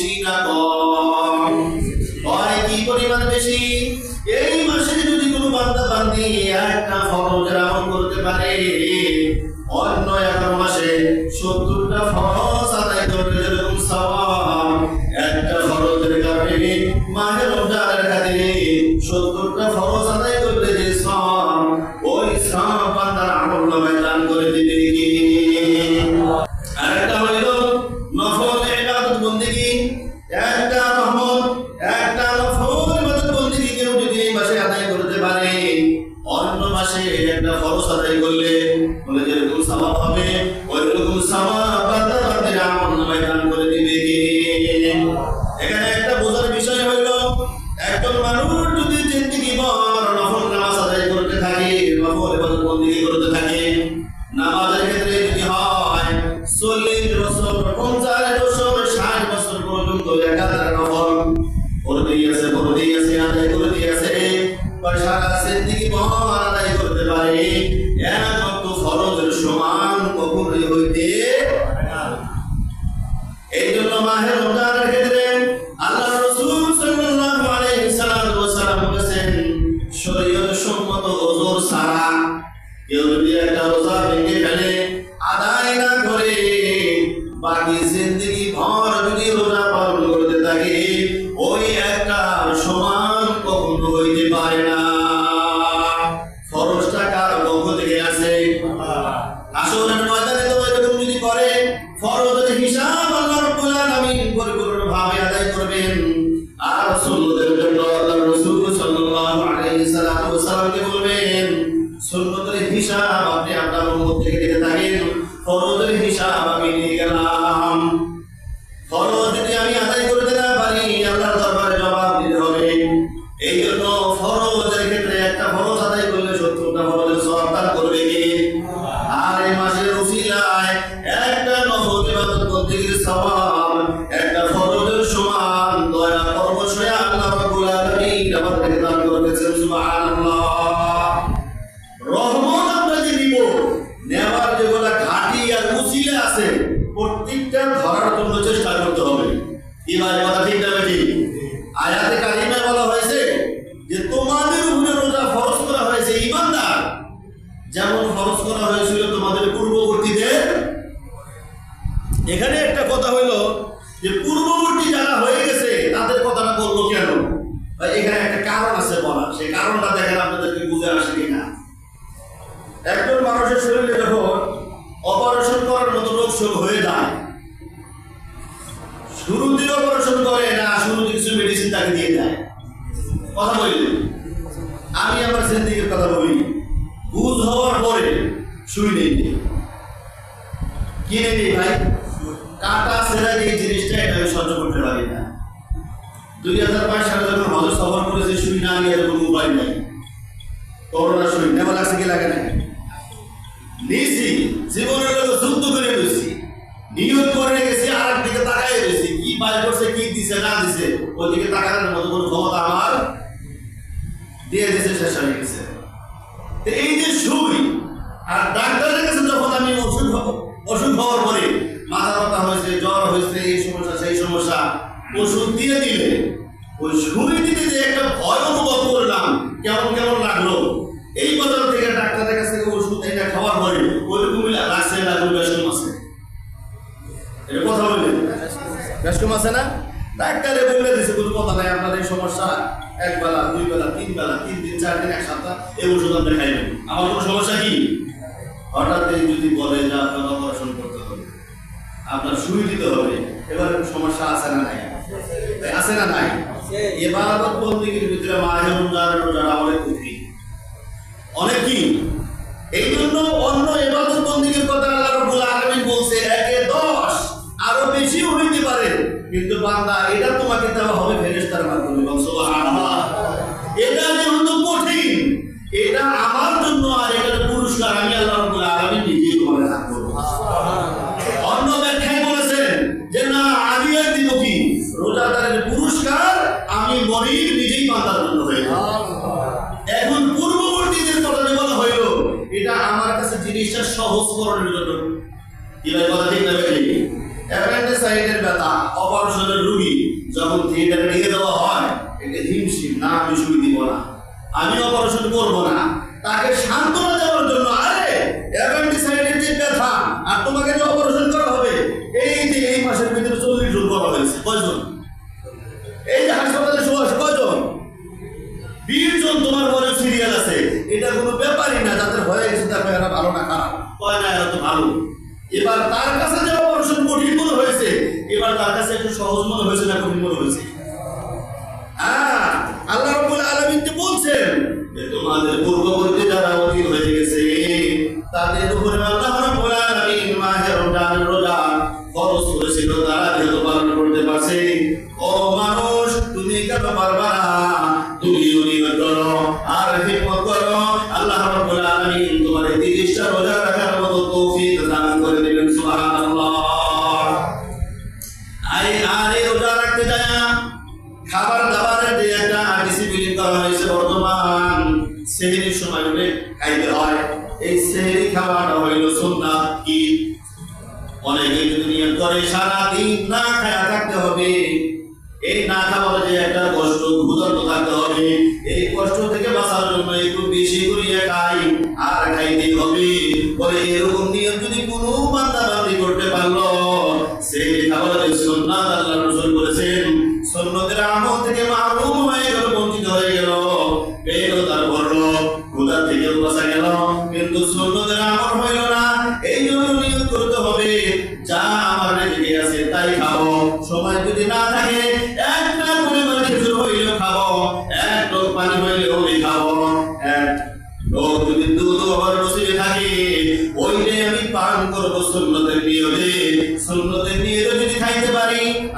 বেশি? না করতে পারে, অন্য এগারো মাসে সত্তরটা ফরজ আদায় করতে যেরকম সওয়াব। একটা ফরজের কারণে মাহে রমজানের খাতিরে সত্তরটা ফরজ ওই কেউ যদি একটা রোজা ভেঙে এখানে একটা কারণ আছে বলা সেই কারণটা দেখেন আপনাদেরকে বুঝে আসে কিনা। একজন মানুষের শরীরে যখন অপারেশন করার মতো রোগ শোক হয়ে যায় শুরুতে অপারেশন করে, না শুরুতে কিছু মেডিসিন তাকে দিয়ে দেয়। কথা বললেন? আমি আমার জিন্দিগির কথা বলি। বুঝ হওয়ার পরে শুই নেই। কিনে নেই ভাই? কাটা, সেরা এই জিনিসটা এটা আমি সহ্য করতে পারি না। দুই হাজার সফর করেছে করে গেছি, আর একদিকে তাকাই কি দিছে শেষ হয়ে গেছে। এই যে আর আমি ওষুধ ওষুধ মাথা ব্যথা হয়েছে, জ্বর হয়েছে, এই সমস্যা, সেই সমস্যা, ওষুধ দিয়ে দিলে ওই সুই দিতে যে একটা ভয় অনুভব করলাম, কেমন কেমন লাগল? এই বদল থেকে ডাক্তারের কাছ থেকে ওষুধ, এটা খাওয়ার পরে ওইরকমই লাগছে লাগল বেশম আছে। এটা কথা বললেন? বেশম আছে না? ডাক্তারে বলে দিছে, কোনো কথা নাই আপনার এই সমস্যা, এক বেলা, দুই বেলা, তিন বেলা, তিন দিন, চার দিন, এক সপ্তাহ, এই ওষুধ আপনি খাইবেন। আমার কোনো সমস্যা কি? হঠাৎ যদি বলে যে আপনার অপারেশন করতে হবে, আপনার সুই দিতে হবে, এবার সমস্যা আছে না নাই? আছে না নাই? এবার বন্দীর ভিতরে মাহের রমজান রোজার অনেক কঠিন অনেক কি এই জন্য অন্য এবাদত বন্দীর কথা আল্লাহ রাব্বুল আলামিন বলছে, একে দশ আরও বেশিও হইতে পারে। কিন্তু বান্দা, এটা তোমাকে দেওয়া হবে আমার কাছে জিনিসটা সহজ করণের জন্য। কি কথা ঠিক না ভাই অ্যাপেন্ডিসাইটের ব্যথা, অপারেশনের রুগী যখন থিয়েটারে নিয়ে দেওয়া হয়, এটা হিমশিম, না, আমি সুই দিব না। আমি অপারেশন করব না। তাকে সান্ত্বনা দেওয়ার জন্য, আরে অ্যাপেন্ডিসাইটের যে ব্যথা, আর তোমাকে যে অপারেশন করা হবে, এই যে এই মাসের ভিতরে চল্লিশ জন করা হয়েছে, কয়জন? এই যে হাসপাতালে শোয়া কয়জন? বিশ জন তোমার ঘরে এটা কোনো ব্যাপারই না যাদের হয়ে গেছে তার এরা ভালো না খারাপ। কয় না এরা তো ভালো। এবার তার কাছে যে অপারেশন কঠিন মনে হয়েছে এবার তার কাছে একটু সহজ মনে হয়েছে না কঠিন মনে হয়েছে? হ্যাঁ আল্লাহ রাব্বুল আলমিন বলছেন তোমাদের পূর্ববর্তী ক্ষুধার্ত থাকতে হবে। এই কষ্ট থেকে বাঁচার জন্য একটু বেশি করিয়া খাই আর খাইতে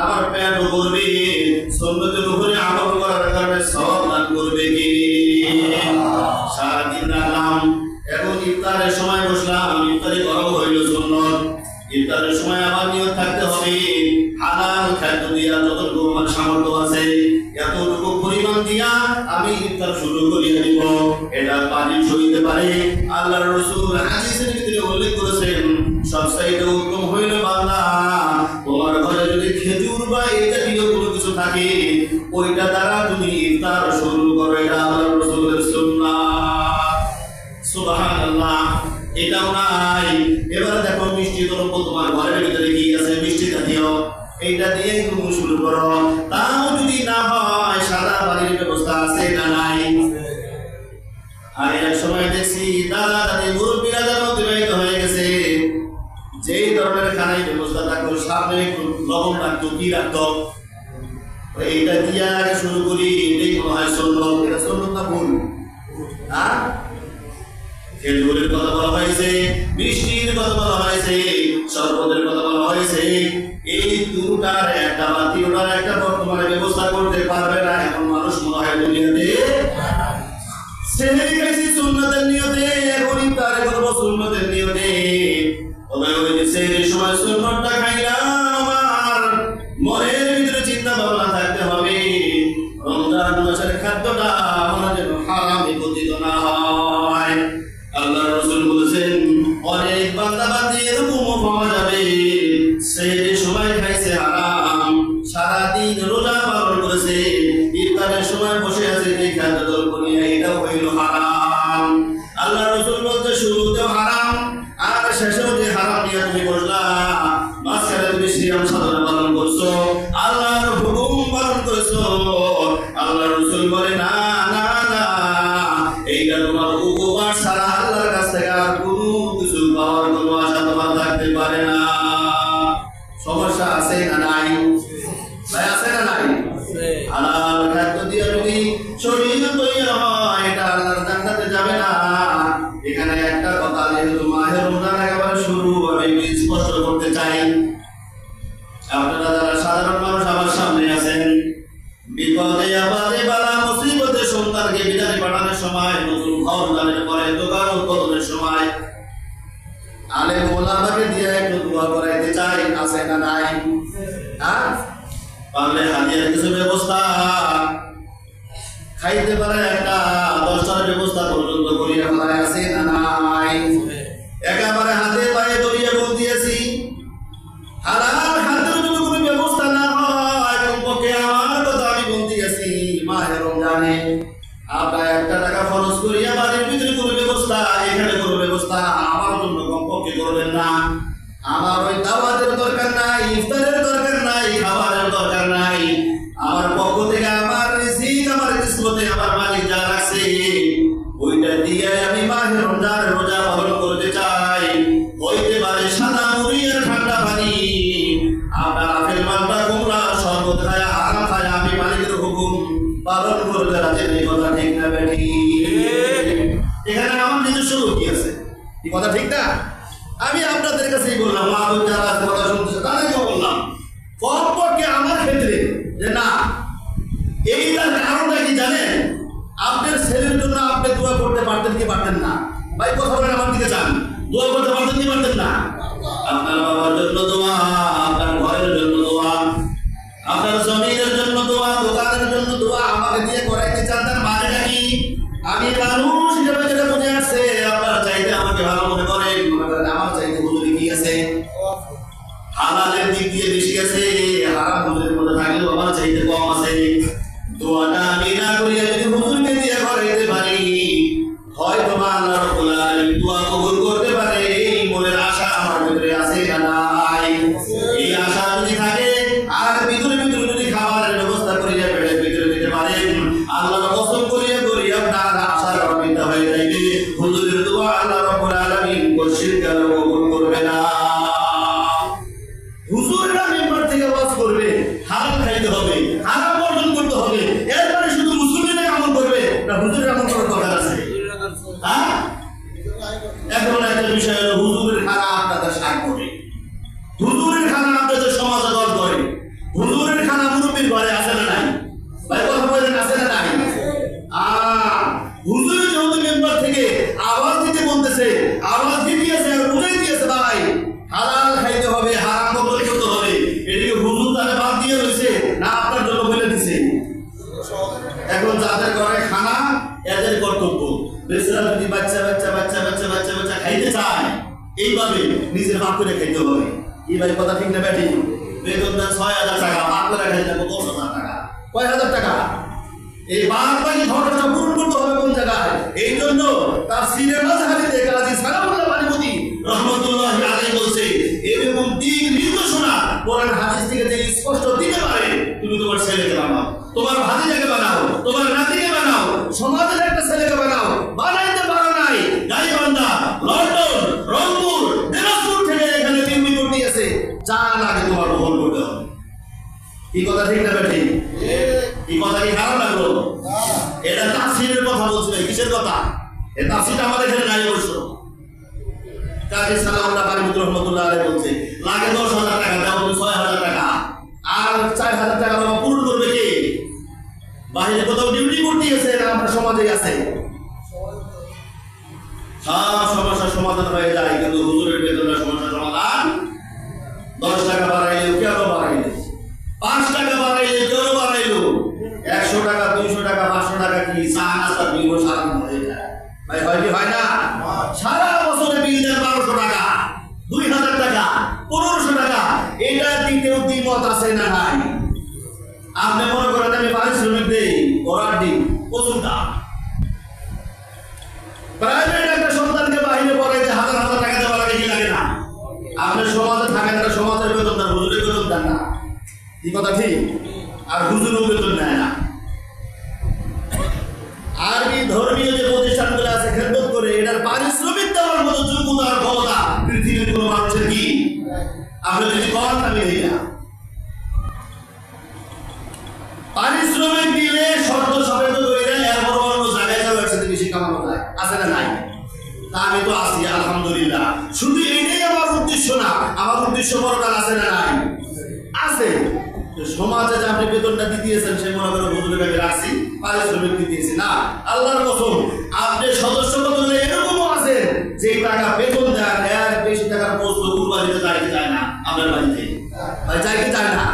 আমার পেটও করবে সুন্নতের উপরে আমল করার কারণে সব দান করবে কি? সারাদিন রাখলাম, এখন ইফতারের সময় বসলাম, ইফতারি করাও হইল সুন্নত। ইফতারের সময় আমার নিয়ত থাকতে হবে, হালাল খাদ্য দিয়া যতটুকু আমার সামর্থ্য আছে, এতটুকু পরিমাণ দিয়া আমি ইফতার শুরু করিয়ে দিব। এটা পানি সইতে পারে আল্লাহ রসুল হাদিসের তোমার ঘরের ভিতরে কি আছে? মিষ্টি জাতীয়। এইটা দিয়ে তুমি শুরু করো। তাও যদি না হয়, সাদা পানির ব্যবস্থা আছে না নাই? আর এক সময় দেখছি দাদা দাদি মুরব্বীরা যেন অতিবাহিত হয়ে গেছে। যেই ধরনের খানাই ব্যবস্থা থাকতো সামনে লবণ রাখতো কি রাখতো এইটা দিয়ে শুরু করি, এটাই মনে হয় সন্ন্যত এটা সন্ন্যত না ভুল? হ্যাঁ খেজুরের কথা বলা হয়েছে, মিষ্টির কথা বলা হয়েছে, শরবতের কথা বলা হয়েছে। এই দুটার একটা বা তিনটার একটা বর্তমানে ব্যবস্থা করতে পারবে না, এখন মানুষ মনে হয় দুনিয়াতে সুন্নতের নিয়তে করব সুন্নতের নিয়তে। তবে ওই সেহেরির সময় সুন্নতটা খাইলাম এইটা তোমার খাইতে পারে একটা দশটার ব্যবস্থা পর্যন্ত করিয়া ফেলায় আছে না নাই। একেবারে করতে রাজি নেই কথা ঠিক না এখানে আমার নিজস্ব লোকই আছে। এই কথা ঠিক না? আমি আপনাদের কাছেই বললাম মা যারা কথা শুনতেছে, তাদেরকে বললাম কমপক্ষে আমার ক্ষেত্রে যে না এইটার কারণটা কি জানেন? আপনার ছেলের জন্য আপনি দোয়া করতে পারতেন কি পারতেন না? ভাই, কথা বলেন আমার দিকে যান। দোয়া করতে পারতেন কি পারতেন না? আপনার বাবার জন্য দোয়া। হালালের দিক দিয়ে বেশি আছে হারাম মধ্যে থাকলেও আমার চাইতে কম আছে। দোয়াটা আমি হুজুরের ভাই কথা ঠিক না ব্যাটি? বেতন দেন ছয় হাজার টাকা আপনারা খাইতে দেবো দশ হাজার টাকা। কয় হাজার টাকা? এই বাদ বাকি ঘটনাটা পূরণ করতে হবে কোন জায়গায়? এই জন্য তার সিনে বাইরে কোথাও ডিউটি করতে গেছে না আমরা সমাজে আছে সব সমস্যার সমাধান হয়ে যায়, কিন্তু হুজুরের বেতনের সমস্যার সমাধান দশ টাকা বাড়াইলে বাড়াইলে পাঁচ টাকা বাড়াইলে? একশো টাকা, দুইশো টাকা, পাঁচশো টাকা কি চা নাস্তা বিল সারা হয়ে যায়? ভাই, হয় কি হয় না? সারা বছরে বিল দেন বারোশো টাকা, দুই হাজার টাকা, পনেরোশো টাকা, এটা দিতেও দ্বিমত আছে না নাই? এই কথা ঠিক? আর হুজুরও বেতন নেয় না। আর এই ধর্মীয় যে প্রতিষ্ঠানগুলো আছে, খেদমত করে, এটার পারিশ্রমিক দেওয়ার মতো যোগ্যতা ক্ষমতা পৃথিবীর কোনো মানুষের কি? আপনি যদি করেন আমি দিই না। পারিশ্রমিক দিলে শর্ত সাপেক্ষ করে এরপর অন্য জায়গায় যাও একসাথে বেশি কামানো যায়। আছে না নাই? তা আমি তো আছি, আলহামদুলিল্লাহ। শুধু এটাই আমার উদ্দেশ্য না, আমার উদ্দেশ্য বড়টা আছে না নাই? আছে। সমাজে যে আপনি বেতনটা দিয়েছেন সে মনে করে হুজুরের কাছে রাখছি পারিশ্রমিক দিয়েছি না আল্লাহর কসম আপনি সদস্য বদলে এরকমও আছেন যে টাকা বেতন দেন এর বেশি টাকার বস্তু কুরবানিতে চাইতে চায় না আপনার বাড়িতে? চাইতে চায় না?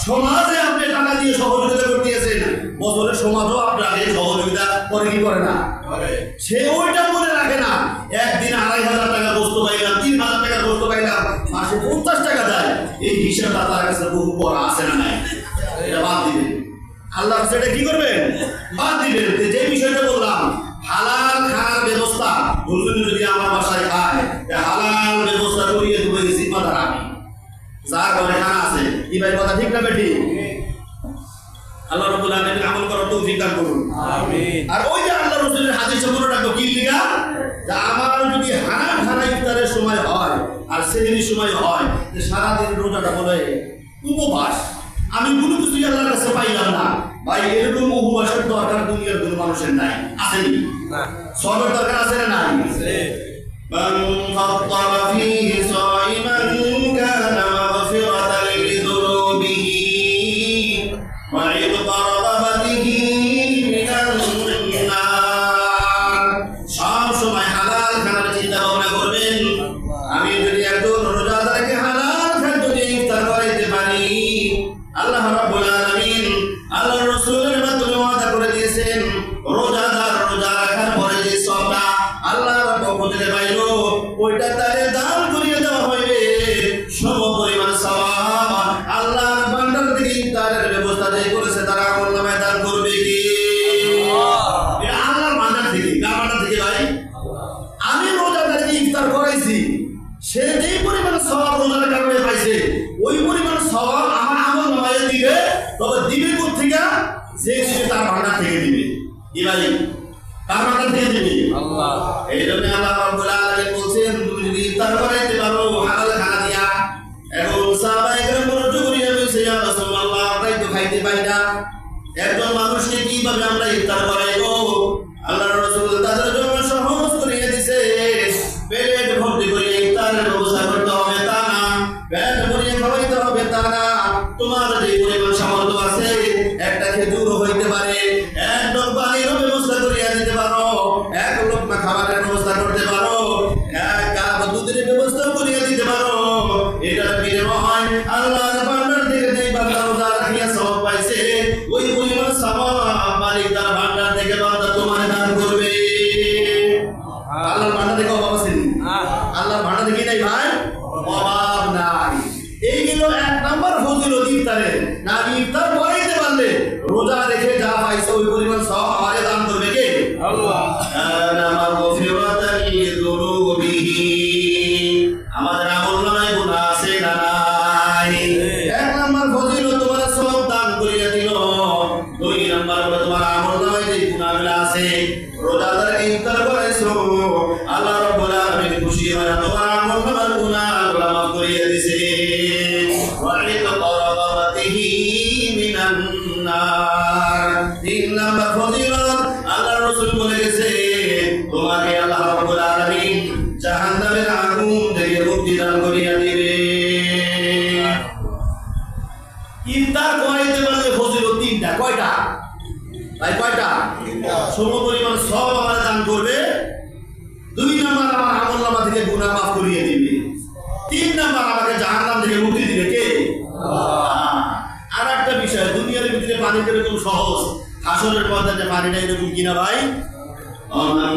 সমাজে আপনি টাকা দিয়ে সহযোগিতা করতেছেন বছরে সমাজও আপনাকে সহযোগিতা করে কি করে না? সে ওইটা মনে রাখে না। একদিন আড়াই হাজার টাকা বস্তু পাইলাম তিন হাজার টাকার বস্তু পাইলাম মাসে পঞ্চাশ টাকা দেয়। এই হিসাবটা তার কাছে বহু বড় আসে না নাই? এটা বাদ দিবেন। আল্লাহ সেটা কি করবেন? বাদ দিবেন। যে- বিষয়টা বললাম হালাল খাওয়ার ব্যবস্থা হুজুর যদি আমার বাসায় খায় হালাল ব্যবস্থা করিয়ে দেবো জিম্মাদার আমি। যার ঘরে খানা আছে কি ভাই কথা ঠিক না বেঠি আল্লাহ রাব্বুল আলামিন আমল করার তৌফিক দান করুন। আমিন। আর ওই যে আল্লাহ রাসূলের হাদিস সম্পূর্ণটা তো কি লিখা যে আমার যদি হানা খানা ইফতারের সময় হয় আর সেদিনই সময় হয় যে সারাদিন রোজাটা বলে উপবাস। আমি কোনো কিছুই আল্লাহর কাছে পাইলাম না। ভাই এরকম উপবাসের দরকার দুনিয়ার কোনো মানুষের নাই। আসেনি? সবের দরকার আছে না নাই? من فطر فيه صائما হোটেলে পাইলো ওইটা তার মানুষকে কীভাবে আমরা ইফতার করাইব? আল্লাহ রসুল না আপনি ইফতার করাইতে পারলে। রোজা রেখে সম পরিমাণ দান করবে। দুই নম্বর আমার আমল নামা থেকে গুণা মাফ করিয়ে দিবে। তিন নম্বর আমাকে জাহান্নাম থেকে মুক্তি দিবে কে? আর একটা বিষয়, দুনিয়ার ভিতরে পানি এরকম সহজ। হাসনের পর্দাতে পানিটা এরকম কিনা ভাই? ومن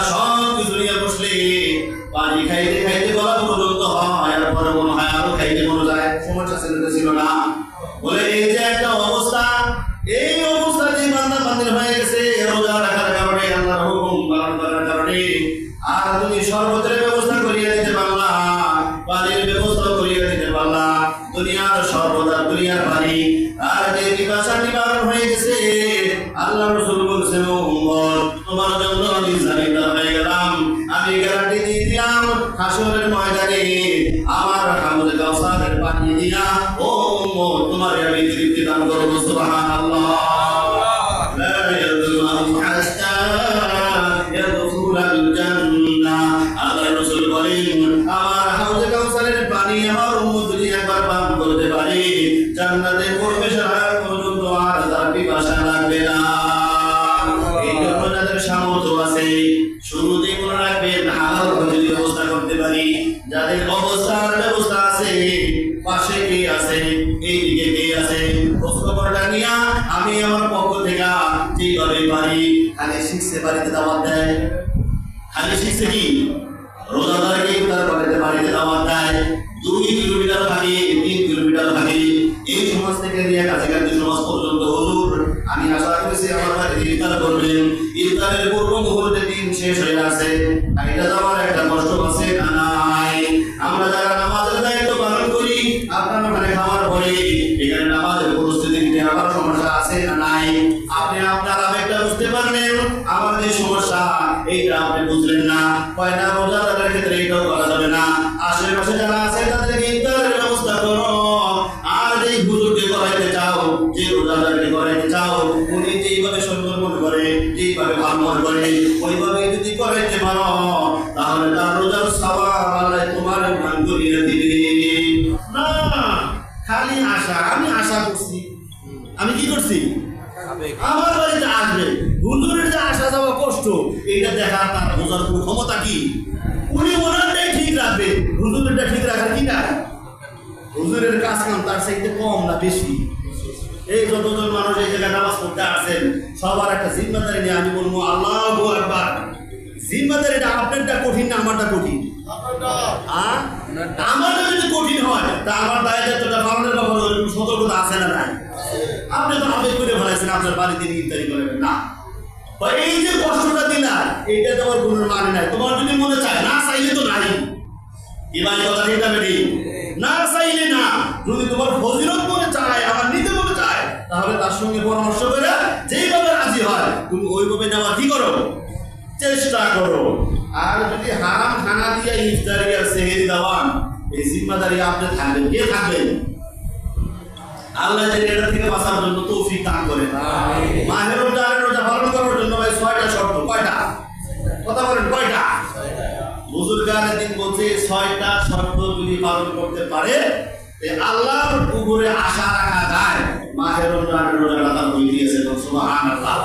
शौक दुनिया कुछ সিটি রোজাদারকে তার বাড়িতে বাড়িতে দাওয়াত দেয়। দুই কিলোমিটার ভাগে তিন কিলোমিটার ভাগে এই সমাজ থেকে নিয়ে কাছাকাছি সমাজ পর্যন্ত, হুজুর, আমি আশা করেছি আমার বাড়িতে ইফতার করবেন। ইফতারের পূর্ব মুহূর্তে দিন শেষ হয়ে আছে এটা যাওয়ার একটা কষ্ট আছে কানাই আমরা যারা খালি আশা আমি আশা করছি। আমি কি করছি? আমার বাড়িতে আসবে। হুজুরের যে আসা যাওয়া কষ্ট এটা দেখা তার বোঝার কোনো ক্ষমতা কি? উনি ওনারটাই ঠিক রাখবে। হুজুরেরটা ঠিক রাখার কি না? হুজুরের কাজ কাম তার চাইতে কম না বেশি? এই যতজন মানুষ এই জায়গায় নামাজ পড়তে আসেন সবার একটা জিম্মাদারি নিয়ে আমি বলব আল্লাহ একবার জিম্মাদারিটা আপনারটা কঠিন না আমারটা কঠিন? আহ? আমারটা যদি কঠিন হয়, তা আমার দায় দায়িত্বটা পালনের ব্যাপারে একটু সতর্কতা আছে না নাই? আপনি তো আবেগ করে ফেলাইছেন, আপনার বাড়িতে ইত্যাদি করবেন না। এই যে তোমার কোনো মানে নাই। তোমার যদি মনে চায়, না চাইলে তো নাই। এবার কথা না চাইলে না। যদি তোমার ফজিলত মনে চায়, আমার নিতে মনে চায়, তাহলে তার সঙ্গে পরামর্শ করে যেইভাবে রাজি হয়, তুমি ওইভাবে নেওয়ার কি করো? চেষ্টা করো। আর যদি হারাম খানা দিয়ে ইফতারি আর সেহেরি দেওয়ান এই জিম্মাদারি আপনি থাকবেন। কে থাকবেন? আল্লাহ যেন এটা থেকে বাঁচার জন্য তৌফিক দান করেন। মাহের রোজা রোজা পালন করার জন্য ভাই ছয়টা শর্ত। কয়টা? কথা বলেন কয়টা? বুজুর্গানের দিন বলছে ছয়টা শর্ত যদি পালন করতে পারে আল্লাহর উপরে আশা রাখা যায়। মাহের রমজানের রোজা রাখা হয়ে দিয়েছে। সুবহানাল্লাহ।